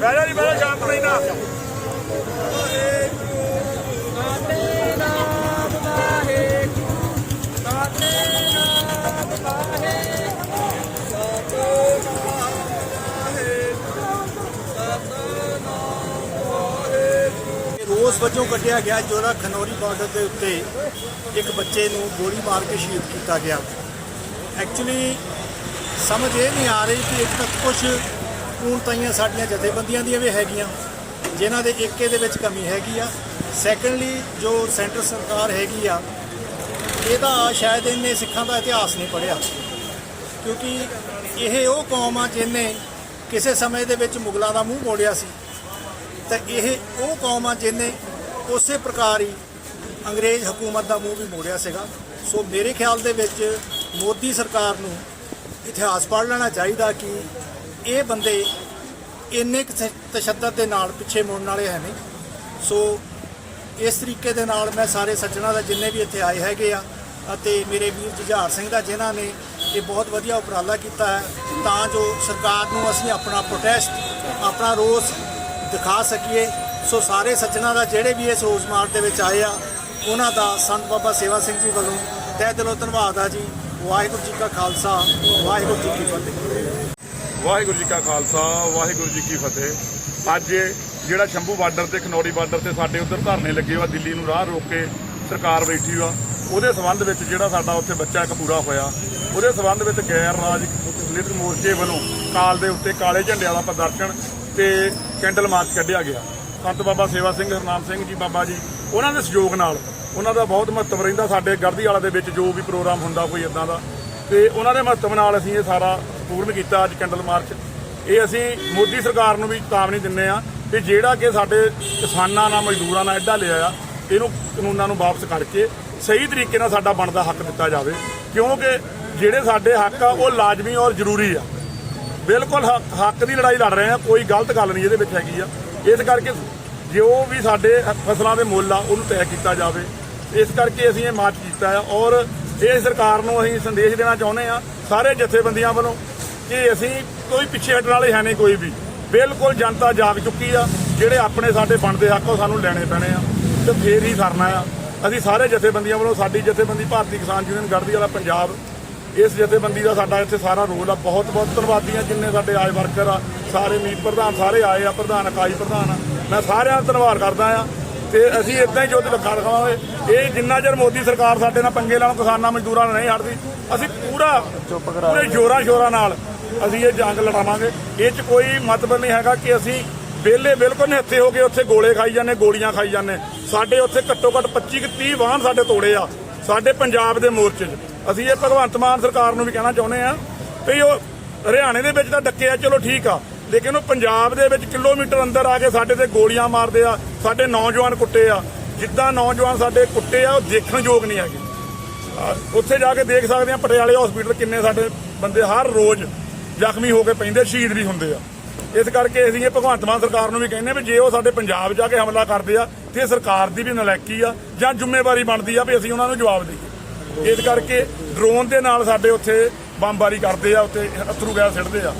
ਬੈਠਾ ਜੀ ਬੈਠਾ ਸ਼ਾਂਤ ਰਹਿਣਾ ਰੋਸ ਵਜੋਂ ਕੱਢਿਆ ਗਿਆ ਜਿਹੜਾ ਖਨੌਰੀ ਬਾਰਡਰ ਦੇ ਉੱਤੇ ਇੱਕ ਬੱਚੇ ਨੂੰ ਗੋਲੀ ਮਾਰ ਕੇ ਸ਼ਹੀਦ ਕੀਤਾ ਗਿਆ। ਐਕਚੁਅਲੀ ਸਮਝ ਇਹ ਨਹੀਂ ਆ ਰਹੀ ਕਿ ਇੱਕ ਤਾਂ ਕੁਝ ਪੂਰਨਤਾਈਆਂ ਸਾਡੀਆਂ ਜਥੇਬੰਦੀਆਂ ਦੀਆਂ ਵੀ ਹੈਗੀਆਂ, ਜਿਨ੍ਹਾਂ ਦੇ ਏਕੇ ਦੇ ਵਿੱਚ ਕਮੀ ਹੈਗੀ ਆ। ਸੈਕੰਡਲੀ ਜੋ ਸੈਂਟਰ ਸਰਕਾਰ ਹੈਗੀ ਆ, ਇਹਦਾ ਸ਼ਾਇਦ ਇਹਨੇ ਸਿੱਖਾਂ ਦਾ ਇਤਿਹਾਸ ਨਹੀਂ ਪੜ੍ਹਿਆ। ਕਿਉਂਕਿ ਇਹ ਉਹ ਕੌਮ ਆ ਜਿਹਨੇ ਕਿਸੇ ਸਮੇਂ ਦੇ ਵਿੱਚ ਮੁਗਲਾਂ ਦਾ ਮੂੰਹ ਮੋੜਿਆ ਸੀ। ਤਾਂ ਇਹ ਉਹ ਕੌਮ ਆ ਜਿਹਨੇ ਉਸੇ ਪ੍ਰਕਾਰ ਹੀ ਅੰਗਰੇਜ਼ ਹਕੂਮਤ ਦਾ ਮੂੰਹ ਵੀ ਮੋੜਿਆ ਸੀਗਾ। ਸੋ ਮੇਰੇ ਖਿਆਲ ਦੇ ਵਿੱਚ ਮੋਦੀ ਸਰਕਾਰ ਨੂੰ ਇਤਿਹਾਸ ਪੜ੍ਹ ਲੈਣਾ ਚਾਹੀਦਾ ਕਿ ਇਹ ਬੰਦੇ ਇੰਨੇ ਕੁ ਤਸ਼ੱਦਦ ਦੇ ਨਾਲ ਪਿੱਛੇ ਮੁੜਨ ਵਾਲੇ ਹੈ ਨਹੀਂ। ਸੋ ਇਸ ਤਰੀਕੇ ਦੇ ਨਾਲ ਮੈਂ ਸਾਰੇ ਸੱਜਣਾ ਦਾ ਜਿੰਨੇ ਵੀ ਇੱਥੇ ਆਏ ਹੈਗੇ ਆ ਅਤੇ ਮੇਰੇ ਵੀਰ ਜੁਝਾਰ ਸਿੰਘ ਦਾ ਜਿਨ੍ਹਾਂ ਨੇ ਇਹ ਬਹੁਤ ਵਧੀਆ ਉਪਰਾਲਾ ਕੀਤਾ ਹੈ, ਤਾਂ ਜੋ ਸਰਕਾਰ ਨੂੰ ਅਸੀਂ ਆਪਣਾ ਪ੍ਰੋਟੈਸਟ ਆਪਣਾ ਰੋਸ ਦਿਖਾ ਸਕੀਏ। ਸੋ ਸਾਰੇ ਸੱਜਣਾ ਦਾ ਜਿਹੜੇ ਵੀ ਇਸ ਰੋਜ਼ ਮਾਰਚ ਦੇ ਵਿੱਚ ਆਏ ਆ, ਉਹਨਾਂ ਦਾ ਸੰਤ ਬਾਬਾ ਸੇਵਾ ਸਿੰਘ ਜੀ ਵੱਲੋਂ ਤਹਿ ਦਿਲੋਂ ਧੰਨਵਾਦ ਆ ਜੀ। ਵਾਹਿਗੁਰੂ ਜੀ ਕਾ ਖਾਲਸਾ, ਵਾਹਿਗੁਰੂ ਜੀ ਕੀ ਫਤਿਹ। ਵਾਹਿਗੁਰੂ ਜੀ ਕਾ ਖਾਲਸਾ, ਵਾਹਿਗੁਰੂ ਜੀ ਕੀ ਫਤਿਹ। ਅੱਜ ਜਿਹੜਾ ਸ਼ੰਭੂ ਬਾਰਡਰ ਤੇ, ਖਨੌਰੀ ਬਾਰਡਰ ਤੇ ਸਾਡੇ ਉਧਰ ਧਰਨੇ ਲੱਗੇ ਹੋਆ ਦਿੱਲੀ ਨੂੰ ਰਾਹ ਰੋਕ ਕੇ ਸਰਕਾਰ ਬੈਠੀ ਵਾ ਉਹਦੇ ਸੰਬੰਧ ਵਿੱਚ ਜਿਹੜਾ ਸਾਡਾ ਉੱਥੇ ਬੱਚਾ ਇੱਕ ਪੂਰਾ ਹੋਇਆ, ਉਹਦੇ ਸੰਬੰਧ ਵਿੱਚ ਗੈਰ ਰਾਜ ਲਿਟ ਮੋਰਚੇ ਵੱਲੋਂ ਕਾਲ ਦੇ ਉੱਤੇ ਕਾਲੇ ਝੰਡੇ ਵਾਲਾ ਪ੍ਰਦਰਸ਼ਨ ਤੇ ਕੈਂਡਲ ਮਾਰਚ ਕੱਢਿਆ ਗਿਆ। ਸੰਤ ਬਾਬਾ ਸੇਵਾ ਸਿੰਘ, ਹਰਨਾਮ ਸਿੰਘ ਜੀ, ਬਾਬਾ ਜੀ, ਉਹਨਾਂ ਦੇ ਸਹਿਯੋਗ ਨਾਲ ਉਹਨਾਂ ਦਾ ਬਹੁਤ ਮਹੱਤਵ ਰਹਿੰਦਾ ਸਾਡੇ ਗੜਦੀ ਵਾਲਾ ਦੇ ਵਿੱਚ ਜੋ ਵੀ ਪ੍ਰੋਗਰਾਮ ਹੁੰਦਾ ਕੋਈ ਇਦਾਂ ਦਾ। ਤੇ ਉਹਨਾਂ ਦੇ ਮਹੱਤਵ ਨਾਲ ਅਸੀਂ ਇਹ ਸਾਰਾ ਪੂਰਨ ਕੀਤਾ ਅੱਜ ਕੈਂਡਲ ਮਾਰਚ। ਇਹ ਅਸੀਂ ਮੋਦੀ ਸਰਕਾਰ ਨੂੰ ਵੀ ਚੇਤਾਵਨੀ ਦਿੰਨੇ ਆ ਕਿ ਜਿਹੜਾ ਕਿ ਸਾਡੇ ਕਿਸਾਨਾਂ ਨਾਲ, ਮਜ਼ਦੂਰਾਂ ਨਾਲ ਐਡਾ ਲਿਆ ਆ ਇਹਨੂੰ ਕਾਨੂੰਨਾਂ ਨੂੰ ਵਾਪਸ ਕਰਕੇ ਸਹੀ ਤਰੀਕੇ ਨਾਲ ਸਾਡਾ ਬਣਦਾ ਹੱਕ ਦਿੱਤਾ ਜਾਵੇ। ਕਿਉਂਕਿ ਜਿਹੜੇ ਸਾਡੇ ਹੱਕ ਆ, ਉਹ ਲਾਜ਼ਮੀ ਔਰ ਜ਼ਰੂਰੀ ਆ। ਬਿਲਕੁਲ ਹੱਕ- ਹੱਕ ਦੀ ਲੜਾਈ ਲੜ ਰਹੇ ਆ ਕੋਈ ਗਲਤ ਗੱਲ ਨਹੀਂ ਇਹਦੇ ਵਿੱਚ ਹੈਗੀ ਆ। ਇਸ ਕਰਕੇ ਜੋ ਵੀ ਸਾਡੇ ਫਸਲਾਂ ਦੇ ਮੁੱਲ ਆ, ਉਹਨੂੰ ਤੈਅ ਕੀਤਾ ਜਾਵੇ। ਇਸ ਕਰਕੇ ਅਸੀਂ ਇਹ ਮਾਰਚ ਕੀਤਾ ਆ ਔਰ ਇਹ ਸਰਕਾਰ ਨੂੰ ਅਸੀਂ ਸੰਦੇਸ਼ ਦੇਣਾ ਚਾਹੁੰਦੇ ਆ ਸਾਰੇ ਜਥੇਬੰਦੀਆਂ ਵੱਲੋਂ ਕਿ ਅਸੀਂ ਕੋਈ ਪਿੱਛੇ ਹਟਣ ਵਾਲੇ ਹੈ ਨਹੀਂ ਕੋਈ ਵੀ। ਬਿਲਕੁਲ ਜਨਤਾ ਜਾਗ ਚੁੱਕੀ ਆ, ਜਿਹੜੇ ਆਪਣੇ ਸਾਡੇ ਬਣਦੇ ਹੱਕ ਉਹ ਸਾਨੂੰ ਲੈਣੇ ਪੈਣੇ ਆ ਤੇ ਫੇਰ ਹੀ ਸਰਨਾ ਆ। ਅਸੀਂ ਸਾਰੇ ਜਥੇਬੰਦੀਆਂ ਵੱਲੋਂ, ਸਾਡੀ ਜਥੇਬੰਦੀ ਭਾਰਤੀ ਕਿਸਾਨ ਯੂਨੀਅਨ ਗੜਦੀ ਵਾਲਾ ਪੰਜਾਬ, ਇਸ ਜਥੇਬੰਦੀ ਦਾ ਸਾਡਾ ਇੱਥੇ ਸਾਰਾ ਰੋਲ ਆ। ਬਹੁਤ ਬਹੁਤ ਧੰਨਵਾਦੀ ਆ ਜਿੰਨੇ ਸਾਡੇ ਆਏ ਵਰਕਰ ਆ, ਸਾਰੇ ਮੀਤ ਪ੍ਰਧਾਨ, ਸਾਰੇ ਆਏ ਆ, ਪ੍ਰਧਾਨ ਇਕਾਈ ਪ੍ਰਧਾਨ ਆ। ਮੈਂ ਸਾਰਿਆਂ ਦਾ ਧੰਨਵਾਦ ਕਰਦਾ ਆ ਤੇ ਅਸੀਂ ਇਦਾਂ ਹੀ ਜੁੱਧ ਲੱਗਾ ਰਖਾਵਾਂਗੇ। ਇਹ ਜਿੰਨਾ ਚਿਰ ਮੋਦੀ ਸਰਕਾਰ ਸਾਡੇ ਨਾਲ ਪੰਗੇ ਲਾਉਣ ਕਿਸਾਨਾਂ ਮਜ਼ਦੂਰਾਂ ਨਾਲ ਨਹੀਂ ਹਟਦੀ ਅਸੀਂ ਪੂਰਾ ਪੂਰੇ ਜੋਰਾਂ ਸ਼ੋਰਾਂ ਨਾਲ ਅਸੀਂ ਇਹ ਜੰਗ ਲੜਾਵਾਂਗੇ। ਇਹ 'ਚ ਕੋਈ ਮਤਲਬ ਨਹੀਂ ਹੈਗਾ ਕਿ ਅਸੀਂ ਵਿਹਲੇ ਬਿਲਕੁਲ ਨਿਹੱਥੇ ਹੋ ਕੇ ਉੱਥੇ ਗੋਲੇ ਖਾਈ ਜਾਂਦੇ ਗੋਲੀਆਂ ਖਾਈ ਜਾਂਦੇ। ਸਾਡੇ ਉੱਥੇ ਘੱਟੋ ਘੱਟ 25 ਕੁ 30 ਵਾਹਨ ਸਾਡੇ ਤੋੜੇ ਆ ਸਾਡੇ ਪੰਜਾਬ ਦੇ ਮੋਰਚੇ 'ਚ। ਅਸੀਂ ਇਹ ਭਗਵੰਤ ਮਾਨ ਸਰਕਾਰ ਨੂੰ ਵੀ ਕਹਿਣਾ ਚਾਹੁੰਦੇ ਆ ਵੀ ਉਹ ਹਰਿਆਣੇ ਦੇ ਵਿੱਚ ਤਾਂ ਡੱਕੇ ਆ ਚਲੋ ਠੀਕ ਆ। ਲੇਕਿਨ ਉਹ ਪੰਜਾਬ ਦੇ ਵਿੱਚ ਕਿਲੋਮੀਟਰ ਅੰਦਰ ਆ ਕੇ ਸਾਡੇ ਤੇ ਗੋਲੀਆਂ ਮਾਰਦੇ ਆ, ਸਾਡੇ ਨੌਜਵਾਨ ਕੁੱਟੇ ਆ। ਜਿੱਦਾਂ ਨੌਜਵਾਨ ਸਾਡੇ ਕੁੱਟੇ ਆ, ਉਹ ਦੇਖਣ ਯੋਗ ਨਹੀਂ ਹੈਗੇ। ਉੱਥੇ ਜਾ ਕੇ ਦੇਖ ਸਕਦੇ ਆ, ਪਟਿਆਲੇ ਹਸਪੀਟਲ ਕਿੰਨੇ ਸਾਡੇ ਬੰਦੇ ਹਰ ਰੋਜ਼ ਜ਼ਖਮੀ ਹੋ ਕੇ ਪੈਂਦੇ, ਸ਼ਹੀਦ ਵੀ ਹੁੰਦੇ ਆ। ਇਸ ਕਰਕੇ ਅਸੀਂ ਇਹ ਭਗਵੰਤ ਮਾਨ ਸਰਕਾਰ ਨੂੰ ਵੀ ਕਹਿੰਦੇ ਵੀ ਜੇ ਉਹ ਸਾਡੇ ਪੰਜਾਬ ਜਾ ਕੇ ਹਮਲਾ ਕਰਦੇ ਆ, ਤੇ ਸਰਕਾਰ ਦੀ ਵੀ ਨਲਾਇਕੀ ਆ, ਜਾਂ ਜ਼ਿੰਮੇਵਾਰੀ ਬਣਦੀ ਆ ਵੀ ਅਸੀਂ ਉਹਨਾਂ ਨੂੰ ਜਵਾਬ ਦੇਈਏ। ਇਸ ਕਰਕੇ ਡਰੋਨ ਦੇ ਨਾਲ ਸਾਡੇ ਉੱਥੇ ਬੰਬਾਰੀ ਕਰਦੇ ਆ, ਉੱਥੇ ਅਥਰੂ ਗੈਸ ਸਿੱਟਦੇ ਆ।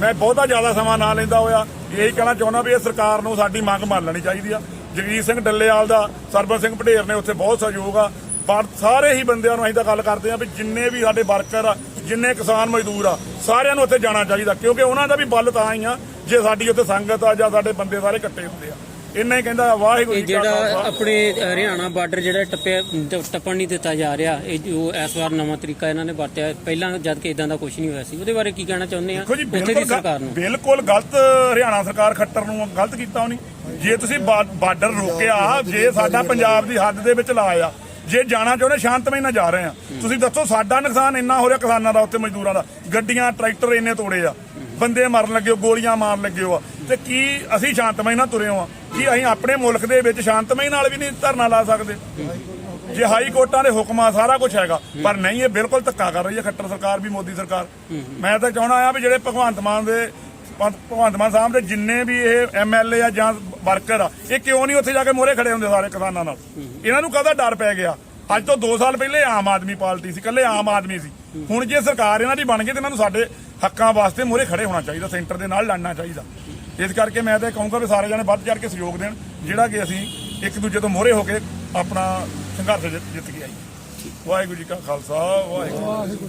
ਮੈਂ ਬਹੁਤਾ ਜ਼ਿਆਦਾ ਸਮਾਂ ਨਾ ਲੈਂਦਾ ਹੋਇਆ। ਇਹੀ ਕਹਿਣਾ ਚਾਹੁੰਦਾ ਵੀ ਇਹ ਸਰਕਾਰ ਨੂੰ ਸਾਡੀ ਮੰਗ ਮੰਨ ਲੈਣੀ ਚਾਹੀਦੀ ਆ। ਜਗਜੀਤ ਸਿੰਘ ਡੱਲੇਵਾਲ ਦਾ ਸਰਬਨ ਸਿੰਘ ਪਟੇਰ ਨੇ ਉੱਥੇ ਬਹੁਤ ਸਹਿਯੋਗ ਆ। ਪਰ ਸਾਰੇ ਹੀ ਬੰਦਿਆਂ ਨੂੰ ਅਸੀਂ ਤਾਂ ਗੱਲ ਕਰਦੇ ਆ ਵੀ ਜਿੰਨੇ ਵੀ ਸਾਡੇ ਵਰਕਰ ਆ, ਜਿੰਨੇ ਕਿਸਾਨ ਮਜ਼ਦੂਰ ਆ, ਸਾਰਿਆਂ ਨੂੰ ਉੱਥੇ ਜਾਣਾ ਚਾਹੀਦਾ। ਕਿਉਂਕਿ ਉਹਨਾਂ ਦਾ ਵੀ ਬਲ ਤਾਂ ਹੀ ਆ, ਜੇ ਸਾਡੀ ਉੱਥੇ ਸੰਗਤ ਆ ਜਾਂ ਸਾਡੇ ਬੰਦੇ ਸਾਰੇ ਇਕੱਠੇ ਹੁੰਦੇ ਆ। ਇੰਨਾ ਹੀ ਕਹਿੰਦਾ ਵਾਹਿਗੁਰੂ ਇਹ ਜੀ ਕਾ ਜਿਹੜਾ ਖਾਲਸਾ। ਆਪਣੇ ਹਰਿਆਣਾ ਬਾਰਡਰ ਜਿਹੜਾ ਟੱਪਿਆ ਟ- ਟੱਪਣ ਨਹੀਂ ਦਿੱਤਾ ਜਾ ਰਿਹਾ ਇਹ ਜੋ ਇਸ ਵਾਰ ਨਵਾਂ ਤਰੀਕਾ ਇਹਨਾਂ ਨੇ ਵਰਤਿਆ ਪਹਿਲਾਂ ਜਦ ਕਿ ਇਦਾਂ ਦਾ ਕੁਝ ਨਹੀਂ ਹੋਇਆ ਸੀ। ਉਹਦੇ ਬਾਰੇ ਕੀ ਕਹਿਣਾ ਚਾਹੁੰਦੇ ਆ? ਦੇਖੋ ਜੀ ਉੱਥੇ ਦੀ ਸਰਕਾਰ ਨੂੰ। ਬਿਲਕੁਲ ਗਲਤ ਹਰਿਆਣਾ ਸਰਕਾਰ ਖੱਟਰ ਨੂੰ ਗਲਤ ਕੀਤਾ ਉਹਨੇ। ਜੇ ਤੁਸੀਂ ਬਾ- ਬਾਰਡਰ ਰੋਕਿਆ ਜੇ ਸਾਡਾ ਪੰਜਾਬ ਦੀ ਹੱਦ ਦੇ ਵਿੱਚ ਲਾਇਆ ਜੇ ਜਾਣਾ ਚਾਹੁੰਦੇ ਸ਼ਾਂਤਮਈ ਨਾਲ ਜਾ ਰਹੇ ਆ। ਤੁਸੀਂ ਦੱਸੋ ਸਾਡਾ ਨੁਕਸਾਨ ਇੰਨਾ ਹੋ ਰਿਹਾ ਕਿਸਾਨਾਂ ਦਾ ਉੱਥੇ ਮਜ਼ਦੂਰਾਂ ਦਾ। ਗੱਡੀਆਂ ਟਰੈਕਟਰ ਇੰਨੇ ਤੋੜੇ ਆ। ਬੰਦੇ ਮਰਨ ਲੱਗੇ ਹੋ, ਗੋਲੀਆਂ ਮਾਰਨ ਲੱਗੇ ਹੋ ਆ। ਤੇ ਕੀ ਅਸੀਂ ਸ਼ਾਂਤਮਈ ਨਾਲ ਤੁਰੇ ਹੋ ਆ ਕਿ ਅਸੀਂ ਆਪਣੇ ਮੁਲਕ ਦੇ ਵਿੱਚ ਸ਼ਾਂਤਮਈ ਨਾਲ ਵੀ ਨਹੀਂ ਧਰਨਾ ਲਾ ਸਕਦੇ। ਜੇ ਹਾਈ ਕੋਰਟਾਂ ਦੇ ਹੁਕਮਾਂ ਸਾਰਾ ਕੁਝ ਹੈਗਾ, ਪਰ ਨਹੀਂ, ਇਹ ਬਿਲਕੁਲ ਧੱਕਾ ਕਰ ਰਹੀ ਹੈ ਖੱਟਰ ਸਰਕਾਰ ਵੀ, ਮੋਦੀ ਸਰਕਾਰ। ਮੈਂ ਤਾਂ ਚਾਹਣਾ ਆ ਵੀ ਜਿਹੜੇ ਭਗਵੰਤ ਮਾਨ ਦੇ, ਭਗਵੰਤ ਮਾਨ ਸਾਹਿਬ ਦੇ ਜਿੰਨੇ ਵੀ ਇਹ ਐਮਐਲਏ ਆ ਜਾਂ ਵਰਕਰ ਆ, ਇਹ ਕਿਉਂ ਨਹੀਂ ਉੱਥੇ ਜਾ ਕੇ ਮੋਹਰੇ ਖੜੇ ਹੁੰਦੇ ਸਾਰੇ ਕਿਸਾਨਾਂ ਨਾਲ? ਇਹਨਾਂ ਨੂੰ ਕਾਹਦਾ ਡਰ ਪੈ ਗਿਆ? ਅੱਜ ਤੋਂ 2 ਸਾਲ ਪਹਿਲੇ ਆਮ ਆਦਮੀ ਪਾਰਟੀ ਸੀ ਕੱਲੇ ਆਮ ਆਦਮੀ ਸੀ। ਹੁਣ ਜੇ ਸਰਕਾਰ ਇਹਨਾਂ ਦੀ ਬਣ ਗਈ, ਤੇ ਇਹਨਾਂ ਨੂੰ ਸਾਡੇ ਹੱਕਾਂ ਵਾਸਤੇ ਮੋਹਰੇ ਖੜੇ ਹੋਣਾ ਚਾਹੀਦਾ, ਸੈਂਟਰ ਦੇ ਨਾਲ ਲੜਨਾ ਚਾਹੀਦਾ। ਇਸ ਕਰਕੇ ਮੈਂ ਤਾਂ ਕਹੂੰਗਾ ਵੀ ਸਾਰੇ ਜਣੇ ਵੱਧ ਚੜ ਕੇ ਸਹਿਯੋਗ ਦੇਣ, ਜਿਹੜਾ ਕਿ ਅਸੀਂ ਇੱਕ ਦੂਜੇ ਤੋਂ ਮੋਹਰੇ ਹੋ ਕੇ ਆਪਣਾ ਸੰਘਰਸ਼ ਜਿੱਤ ਜਿੱਤ ਕੇ ਆਈਏ। ਵਾਹਿਗੁਰੂ ਜੀ ਕਾ ਖਾਲਸਾ, ਵਾਹਿਗੁਰੂ